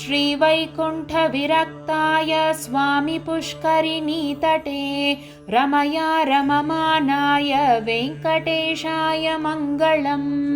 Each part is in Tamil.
श्रीवैकुण्ठविरक्ताय स्वामि पुष्करिणीतटे रमया रममानाय वेङ्कटेशाय मङ्गलम्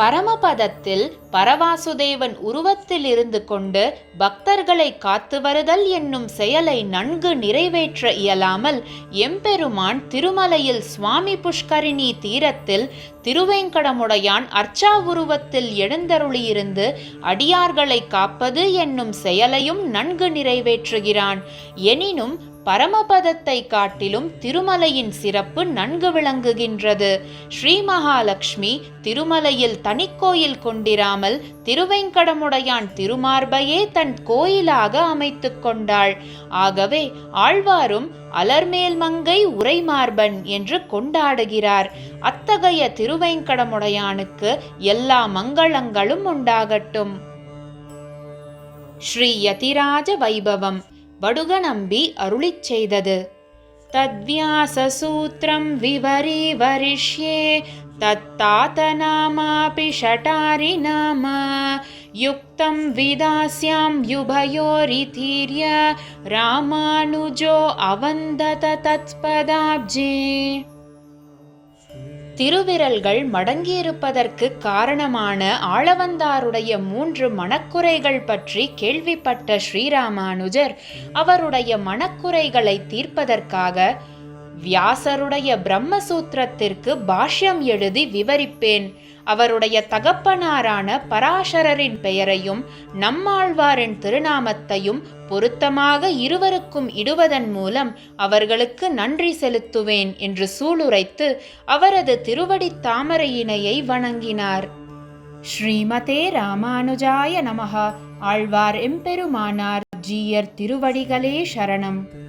பரமபதத்தில் பரவாசுதேவன் உருவத்தில் இருந்து கொண்டு பக்தர்களை காத்து வருதல் என்னும் செயலை நன்கு நிறைவேற்ற இயலாமல் எம்பெருமான் திருமலையில் சுவாமி புஷ்கரிணி தீரத்தில் திருவேங்கடமுடையான் அர்ச்சா உருவத்தில் எழுந்தருளியிருந்து அடியார்களை காப்பது என்னும் செயலையும் நன்கு நிறைவேற்றுகிறான். எனினும் பரமபதத்தை காட்டிலும் திருமலையின் சிறப்பு நன்கு விளங்குகின்றது. ஸ்ரீ மகாலட்சுமி திருமலையில் தனிக்கோயில் கொண்டிராமல் திருவேங்கடமுடையான் திருமார்பையே தன் கோயிலாக அமைத்து கொண்டாள். ஆகவே ஆழ்வாரும் அலர்மேல் மங்கை உரைமார்பன் என்று கொண்டாடுகிறார். அத்தகைய திருவேங்கடமுடையானுக்கு எல்லா மங்களங்களும் உண்டாகட்டும். ஸ்ரீ யதிராஜ வைபவம். बडुगणम्बि अरुळिच्छैदद् तद्व्याससूत्रं विवरिवरिष्ये तत्तातनामापि शटारि नाम युक्तं विदास्यां युभयोरितीर्य रामानुजोऽवन्दत तत्पदाब्जे திருவிரல்கள் மடங்கியிருப்பதற்கு காரணமான ஆளவந்தாருடைய மூன்று மனக்குறைகள் பற்றி கேள்விப்பட்ட ஸ்ரீராமானுஜர் அவருடைய மனக்குறைகளை தீர்ப்பதற்காக வியாசருடைய பிரம்மசூத்திரத்திற்கு பாஷ்யம் எழுதி விவரிப்பேன். அவருடைய தகப்பனாரான பராசரரின் பெயரையும் நம்மாழ்வாரின் திருநாமத்தையும் பொருத்தமாக இருவருக்கும் இடுவதன் மூலம் அவர்களுக்கு நன்றி செலுத்துவேன் என்று சூளுரைத்து அவரது திருவடி தாமரையினையை வணங்கினார். ஸ்ரீமதே ராமானுஜாய நமக ஆழ்வார் எம்பெருமானார் ஜீயர் திருவடிகளே சரணம்.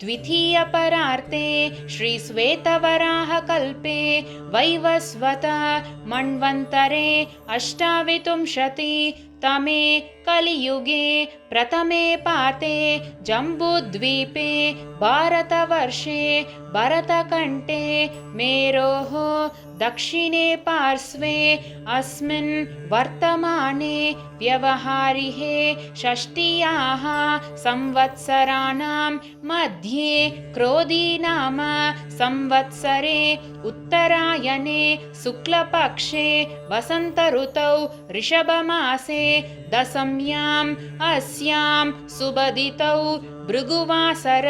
द्वितीयपरार्ते श्रीश्वेतवराहकल्पे वैवस्वत मन्वन्तरे अष्टाविंशति तमे कलियुगे प्रथमे पाते जम्बूद्वीपे भारतवर्षे भरतकण्ठे मेरोः दक्षिणे पार्श्वे अस्मिन् वर्तमाने व्यवहारिहे षष्टियाः संवत्सराणां मध्ये क्रोधी नाम संवत्सरे उत्तरायणे शुक्लपक्षे वसन्तऋतौ ऋषभमासे दशम्याम् अस्यां सुबदितौ भृगुवासरयुक्तायां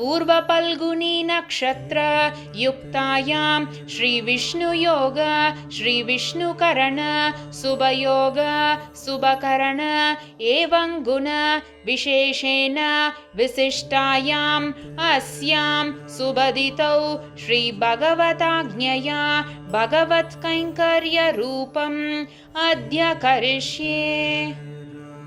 पूर्वपल्गुनी नक्षत्र युक्तायां श्रीविष्णुयोग श्रीविष्णुकरण शुभयोग शुभकरण एवं गुण विशेषेण विशिष्टायाम् अस्यां सुबदितौ श्रीभगवताज्ञया भगवत्कैङ्कर्यरूपम् अद्य करिष्ये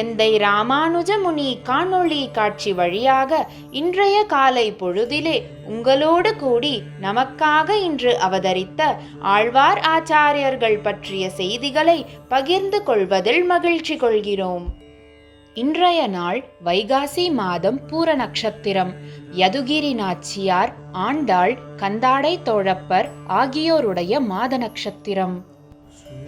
எந்தை ராமானுஜ முனி காணொளி காட்சி வழியாக இன்றைய காலை பொழுதிலே உங்களோடு கூடி நமக்காக இன்று அவதரித்த ஆழ்வார் ஆச்சாரியர்கள் பற்றிய செய்திகளை பகிர்ந்து கொள்வதில் மகிழ்ச்சி கொள்கிறோம். இன்றைய நாள் வைகாசி மாதம் பூர நட்சத்திரம். யதுகிரி நாச்சியார் ஆண்டாள் கந்தாடை தோழப்பர் ஆகியோருடைய மாத நட்சத்திரம்.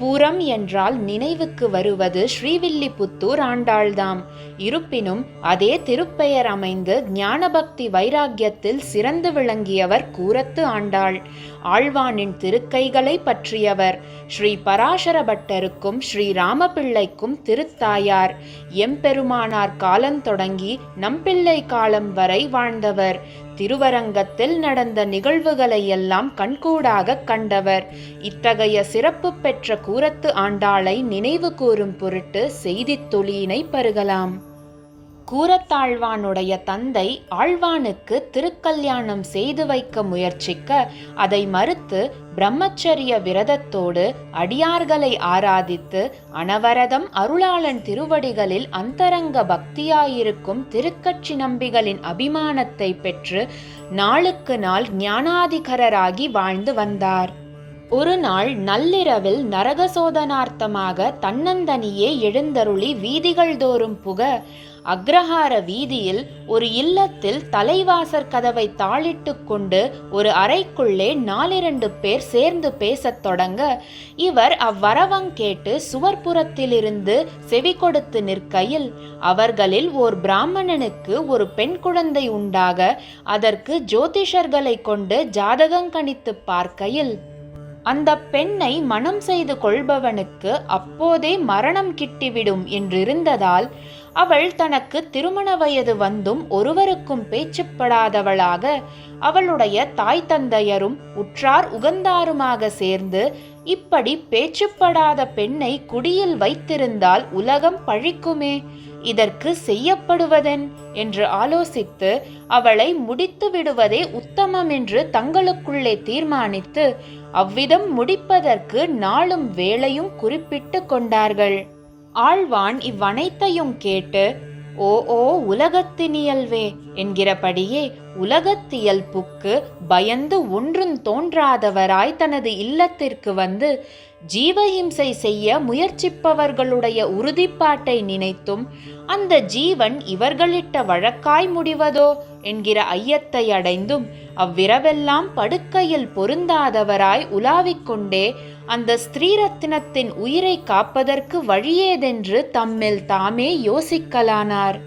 பூரம் என்றால் நினைவுக்கு வருவது ஸ்ரீவில்லிபுத்தூர் ஆண்டாள்தாம். இருப்பினும் அதே திருப்பெயர் அமைந்து ஞானபக்தி வைராக்கியத்தில் சிறந்து விளங்கியவர் கூரத்து ஆண்டாள். ஆழ்வானின் திருக்கைகளை பற்றியவர். ஸ்ரீ பராசர பட்டருக்கும் ஸ்ரீ ராமபிள்ளைக்கும் திருத்தாயார். எம்பெருமானார் காலம் தொடங்கி நம்பிள்ளை காலம் வரை வாழ்ந்தவர். திருவரங்கத்தில் நடந்த நிகழ்வுகளை எல்லாம் கண்கூடாக கண்டவர். இத்தகைய சிறப்பு பெற்ற கூரத்து ஆண்டாளை நினைவு கூறும் பொருட்டு செய்தித் துளியினை பருகலாம். கூரத்தாழ்வானுடைய தந்தை ஆழ்வானுக்கு திருக்கல்யாணம் செய்து வைக்க முயற்சிக்க அதை மறுத்து பிரம்மச்சரிய விரதத்தோடு அடியார்களை ஆராதித்து அனவரதம் அருளாளன் திருவடிகளில் அந்தரங்க பக்தியாயிருக்கும் திருக்கட்சி நம்பிகளின் அபிமானத்தை பெற்று நாளுக்கு நாள் ஞானாதிகரராகி வாழ்ந்து வந்தார். ஒரு நாள் நள்ளிரவில் நரகசோதனார்த்தமாக தன்னந்தனியே எழுந்தருளி வீதிகள் தோறும் புக அக்ரஹார வீதியில் ஒரு இல்லத்தில் தலைவாசற் கதவை தாளிட்டு கொண்டு ஒரு அறைக்குள்ளே நாலிரண்டு பேர் சேர்ந்து பேசத் தொடங்க இவர் அவ்வரவங் கேட்டு சுவர்புறத்திலிருந்து செவி கொடுத்து நிற்கையில் அவர்களில் ஓர் பிராமணனுக்கு ஒரு பெண் குழந்தை உண்டாக அதற்கு ஜோதிஷர்களை கொண்டு ஜாதகம் கணித்து பார்க்கையில் அந்த பெண்ணை மனம் செய்து கொள்பவனுக்கு அப்போதே மரணம் கிட்டிவிடும் என்றிருந்ததால் அவள் தனக்கு திருமண வயது வந்தும் ஒருவருக்கும் பேச்சுப்படாதவளாக அவளுடைய தாய் தந்தையரும் உற்றார் உகந்தாருமாக சேர்ந்து இப்படி பேச்சுப்படாத பெண்ணை குடியில் வைத்திருந்தால் உலகம் பழிக்குமே இதற்கு செய்யப்படுவதென்? என்று ஆலோசித்து அவளை முடித்து விடுவதே உத்தமம் என்று தங்களுக்குள்ளே தீர்மானித்து அவ்விதம் முடிப்பதற்கு நாளும் வேளையும் குறிப்பிட்டு கொண்டார்கள். ஆழ்வான் இவ்வனைத்தையும் கேட்டு ஓ ஓ உலகத்தினியல்வே என்கிறபடியே உலகத்தியல்புக்கு பயந்து ஒன்றும் தோன்றாதவராய் தனது இல்லத்திற்கு வந்து ஜீவஹிம்சை செய்ய முயற்சிப்பவர்களுடைய உறுதிப்பாட்டை நினைத்தும் அந்த ஜீவன் இவர்களிட்ட வழக்காய் முடிவதோ? என்கிற ஐயத்தை அடைந்தும் அவ்விரவெல்லாம் படுக்கையில் பொருந்தாதவராய் உலாவிக் கொண்டே அந்த ஸ்திரீரத்தினத்தின் உயிரை காப்பதற்கு வழியேதென்று தம்மில் தாமே யோசிக்கலானார்.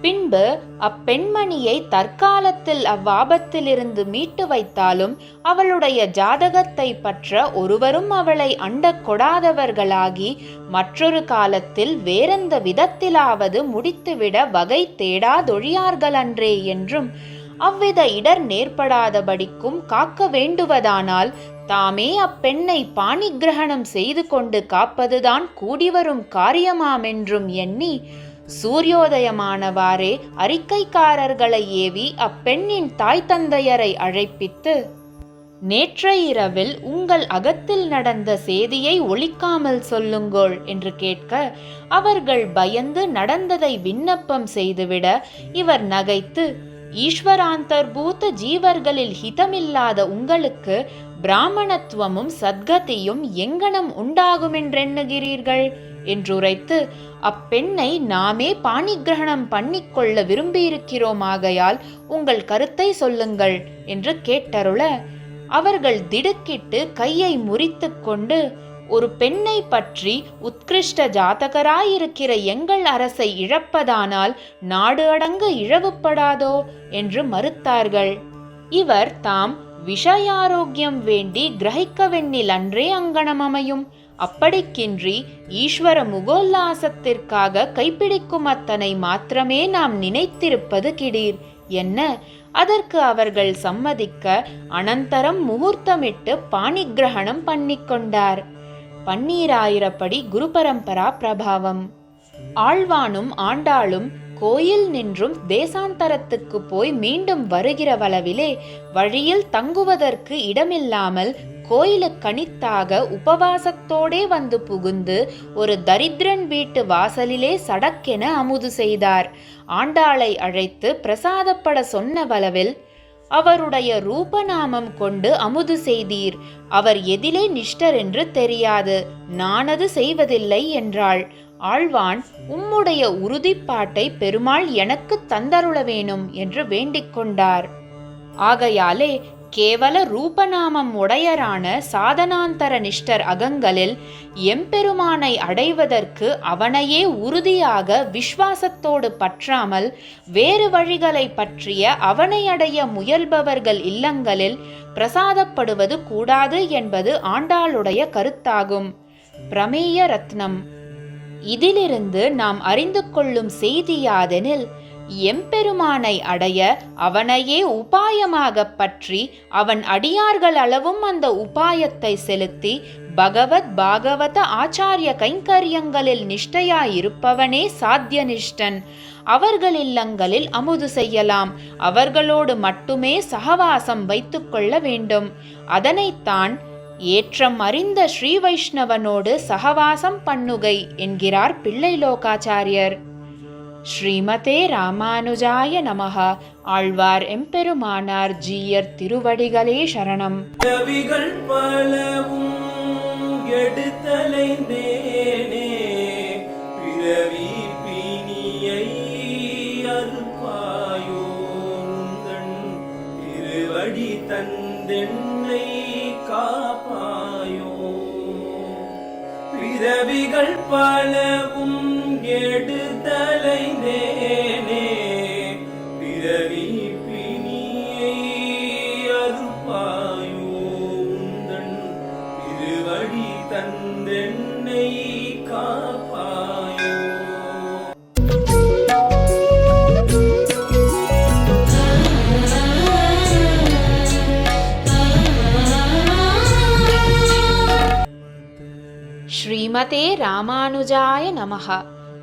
பின்பு அப்பெண்மணியை தற்காலத்தில் அவ்வாபத்திலிருந்து மீட்டு வைத்தாலும் அவளுடைய ஜாதகத்தை பற்ற ஒருவரும் அவளை அண்டக் கொடாதவர்களாகி மற்றொரு காலத்தில் வேறெந்த விதத்திலாவது முடித்துவிட வகை தேடாதொழியார்களன்றே என்றும் அவ்வித இடர் நேர்படாதபடிக்கும் காக்க வேண்டுவதானால் தாமே அப்பெண்ணை பாணிகிரகணம் செய்து கொண்டு காப்பதுதான் கூடிவரும் காரியமாமென்றும் எண்ணி சூரியோதயமானவாறே அறிக்கைக்காரர்களை ஏவி அப்பெண்ணின் தாய் தந்தையரை அழைப்பித்து நேற்றைய இரவில் உங்கள் அகத்தில் நடந்த செய்தியை ஒழிக்காமல் சொல்லுங்கோள் என்று கேட்க அவர்கள் பயந்து நடந்ததை விண்ணப்பம் செய்துவிட இவர் நகைத்து ஈஸ்வராந்தர்பூத ஜீவர்களில் ஹிதமில்லாத உங்களுக்கு பிராமணத்துவமும் சத்கதியும் எங்கனம் உண்டாகுமென்றெண்ணுகிறீர்கள்? என்றுரைத்து அப்பெண்ணை நாமே பாணிகிரகணம் பண்ணிக்கொள்ள விரும்பியிருக்கிறோமாகையால் உங்கள் கருத்தை சொல்லுங்கள் என்று கேட்டருள அவர்கள் திடுக்கிட்டு கையை முறித்து கொண்டு ஒரு பெண்ணை பற்றி உத்கிருஷ்ட ஜாதகராயிருக்கிற எங்கள் அரசை இழப்பதானால் நாடு அடங்கு இழவுப்படாதோ என்று மறுத்தார்கள். இவர் தாம் விஷயாரோக்கியம் வேண்டி கிரகிக்கவெண்ணில் அன்றே அங்கணம் அமையும். அப்படிக்கின்றி ஈஸ்வர முகோல்லாசத்திற்காக கைப்பிடிக்கும் அத்தனை மாத்திரமே நாம் நினைத்திருப்பது கிடீர். என்ன? அதற்கு அவர்கள் சம்மதிக்க அனந்தரம் முகூர்த்தமிட்டு பாணிகிரகணம் பண்ணிக்கொண்டார். பன்னீராயிரப்படி குரு பரம்பரா பிரபாவம். ஆழ்வானும் ஆண்டாளும் கோயில் நின்றும் தேசாந்தரத்துக்கு போய் மீண்டும் வருகிற வளவிலே வழியில் தங்குவதற்கு இடமில்லாமல் கோயிலுக்கணித்தாக உபவாசத்தோடே வந்து புகுந்து ஒரு தரித்திரன் வீட்டு வாசலிலே சடக்கென அமுது செய்தார். ஆண்டாளை அழைத்து பிரசாதப்பட சொன்ன வளவில் அவருடைய ரூபநாமம் கொண்டு அமுது செய்தீர். அவர் எதிலே நிஷ்டர் என்று தெரியாது. நானது செய்வதில்லை என்றாள். ஆழ்வான் உம்முடைய உறுதிப்பாட்டை பெருமாள் எனக்கு தந்தருள வேணும் என்று வேண்டிக் கொண்டார். ஆகையாலே கேவல ரூபநாமம் உடையரான சாதனாந்தர நிஷ்டர் அகங்களில் எம்பெருமானை அடைவதற்கு அவனையே உறுதியாக விஸ்வாசத்தோடு பற்றாமல் வேறு வழிகளை பற்றிய அவனை அடைய முயல்பவர்கள் இல்லங்களில் பிரசாதப்படுவது கூடாது என்பது ஆண்டாளுடைய கருத்தாகும். பிரமேய ரத்னம். இதிலிருந்து நாம் அறிந்து கொள்ளும் செய்தியாதெனில் எம்பெருமானை அடைய அவனையே உபாயமாகப் பற்றி அவன் அடியார்கள் அளவும் அந்த உபாயத்தை செலுத்தி பகவத் பாகவத ஆச்சாரிய கைங்கரியங்களில் நிஷ்டையாயிருப்பவனே சாத்தியனிஷ்டன் அவர்கள் இல்லங்களில் அமுது செய்யலாம். அவர்களோடு மட்டுமே சகவாசம் வைத்துக்கொள்ள வேண்டும். அதனைத்தான் ஏற்றம் அறிந்த ஸ்ரீ வைஷ்ணவனோடு சகவாசம் பண்ணுகை என்கிறார் பிள்ளை லோகாச்சாரியர். ஸ்ரீமதே ராமானுஜாய நமஹ. ஆழ்வார் எம்பெருமானார் ஜீயர் திருவடிகளே சரணம். கவிகள் பலவும் எடுத்தலைந்தேனே பிறவி பிணியை திருவடி தந்தென்னை காப்பாயோ. பிறவிகள் பலவும் எடுத்தலைந்தேனே பிறவி பிணியை அறுப்பாயோ உந்தன் திருவடி தந்தென்னை காப்பாயோ. ஸ்ரீமதே ராமானுஜாய நமஹ.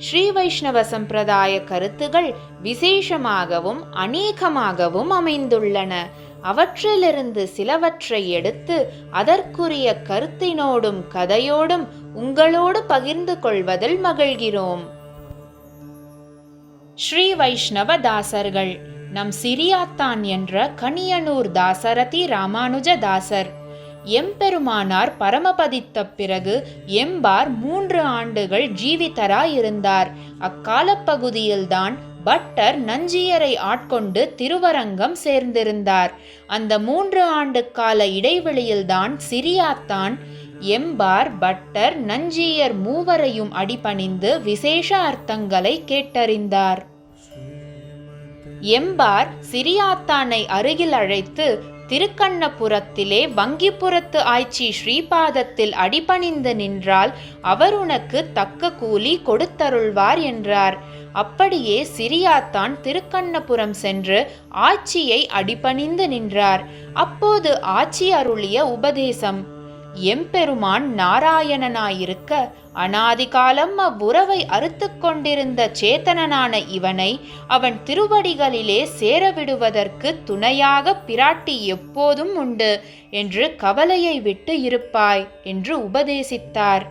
ஸ்ரீ வைஷ்ணவ சம்பிரதாய கருத்துகள் விசேஷமாகவும் அநேகமாகவும் அமைந்துள்ளன. அவற்றிலிருந்து சிலவற்றை எடுத்து அதற்குரிய கருத்தினோடும் கதையோடும் உங்களோடு பகிர்ந்து கொள்வதில் மகிழ்கிறோம். ஸ்ரீ வைஷ்ணவ தாசர்கள். நம் சிரியாத்தான் என்ற கனியனூர் தாசரதி ராமானுஜ தாசர். எம்பெருமானார் பரமபதித்த பிறகு எம்பார் மூன்று ஆண்டுகள் ஜீவிதராயிருந்தார். அக்காலப்பகுதியில்தான் பட்டர் நஞ்சியரை ஆட்கொண்டு திருவரங்கம் சேர்ந்திருந்தார். அந்த மூன்று ஆண்டு கால இடைவெளியில்தான் சிரியாத்தான் எம்பார் பட்டர் நஞ்சியர் மூவரையும் அடிபணிந்து விசேஷ அர்த்தங்களை கேட்டறிந்தார். எம்பார் சிரியாத்தானை அருகில் அழைத்து திருக்கண்ணபுரத்திலே வங்கிப்புறத்து ஆய்ச்சி ஸ்ரீபாதத்தில் அடிபணிந்து நின்றால் அவர் உனக்கு தக்க கூலி கொடுத்தருள்வார் என்றார். அப்படியே சிறியாத்தான் திருக்கண்ணபுரம் சென்று ஆட்சியை அடிபணிந்து நின்றார். அப்போது ஆட்சி அருளிய உபதேசம் எம்பெருமான் நாராயணனாயிருக்க அனாதிகாலம் அவ்வுறவை அறுத்து கொண்டிருந்த சேத்தனனான இவனை அவன் திருவடிகளிலே சேரவிடுவதற்கு துணையாக பிராட்டி எப்போதும் உண்டு என்று கவலையை விட்டு இருப்பாய் என்று உபதேசித்தார்.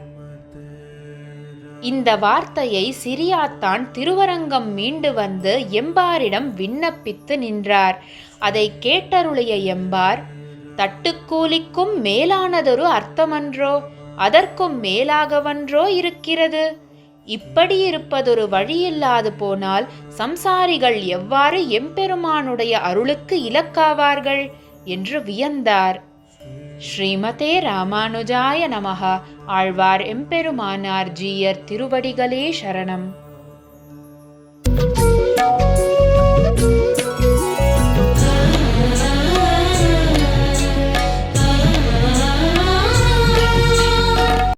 இந்த வார்த்தையை சிறியாத்தான் திருவரங்கம் மீண்டு வந்து எம்பாரிடம் விண்ணப்பித்து நின்றார். அதை கேட்டருளிய எம்பார் தட்டுக்கூலிக்கும் மேலானதொரு அர்த்தமன்றோ அதற்கும் மேலாகவன்றோ இருக்கிறது. இப்படி இருப்பதொரு வழியில்லாது போனால் சம்சாரிகள் எவ்வாறு எம்பெருமானுடைய அருளுக்கு இலக்காவார்கள் என்று வியந்தார். ஸ்ரீமதே ராமானுஜாய நமஹ. ஆழ்வார் எம்பெருமானார் ஜீயர் திருவடிகளே சரணம்.